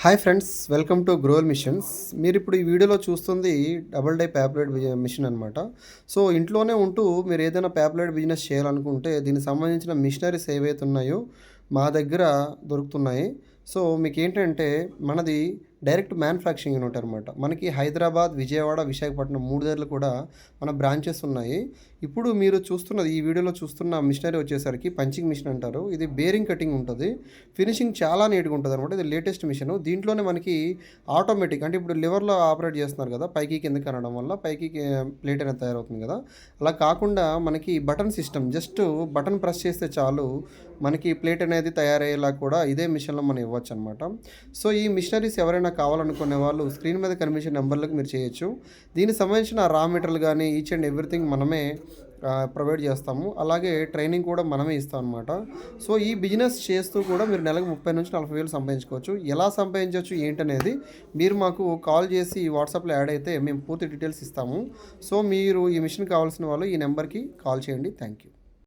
Hi friends welcome to గ్రోల్ machines మీరు ఇప్పుడు ఈ వీడియోలో చూస్తుంది double die paper plate machine అనమాట సో ఇంట్లోనే ఉంటూ మీరు ఏదైనా ప్యాప్లెట్ బిజినెస్ చేయాలనుకుంటే దీనికి సంబంధించిన మిషనరీస్ ఏవైతే ఉన్నాయో మా దగ్గర దొరుకుతున్నాయి. సో మీకు ఏంటంటే మనది డైరెక్ట్ మ్యానుఫ్యాక్చరింగ్ యూనిట్ అనమాట మనకి హైదరాబాద్ విజయవాడ విశాఖపట్నం మూడు దగ్గర కూడా మన బ్రాంచెస్ ఉన్నాయి. ఇప్పుడు మీరు చూస్తున్నది ఈ వీడియోలో చూస్తున్న మిషనరీ వచ్చేసరికి పంచింగ్ మిషన్ అంటారు. ఇది బేరింగ్ కటింగ్ ఉంటుంది. ఫినిషింగ్ చాలా నీట్గా ఉంటుంది అనమాట ఇది లేటెస్ట్ మిషన్. దీంట్లోనే మనకి ఆటోమేటిక్ అంటే ఇప్పుడు లివర్లో ఆపరేట్ చేస్తున్నారు కదా పైకి కిందకి అనడం వల్ల పైకి ప్లేట్ అనేది తయారవుతుంది కదా. అలా కాకుండా మనకి button system just button press చేస్తే చాలు మనకి ప్లేట్ అనేది తయారయ్యేలా కూడా ఇదే మిషన్లో మనం ఇవ్వచ్చు అనమాట సో ఈ మిషనరీస్ ఎవరైనా కావాలనుకునే వాళ్ళు స్క్రీన్ మీద కనిపించే నెంబర్లకు మీరు చేయొచ్చు. దీనికి సంబంధించిన రా మెటీరియల్ కానీ ఈచ్ అండ్ ఎవ్రీథింగ్ మనమే ప్రొవైడ్ చేస్తాము. అలాగే ట్రైనింగ్ కూడా మనమే ఇస్తాం అనమాట సో ఈ బిజినెస్ చేస్తూ కూడా మీరు నెలకు ముప్పై నుంచి నలభై వేలు సంపాదించుకోవచ్చు. ఎలా సంపాదించవచ్చు ఏంటనేది మీరు మాకు కాల్ చేసి వాట్సాప్లో యాడ్ అయితే మేము పూర్తి డీటెయిల్స్ ఇస్తాము. సో మీరు ఈ మిషన్ కావాల్సిన వాళ్ళు ఈ నెంబర్కి కాల్ చేయండి. Thank you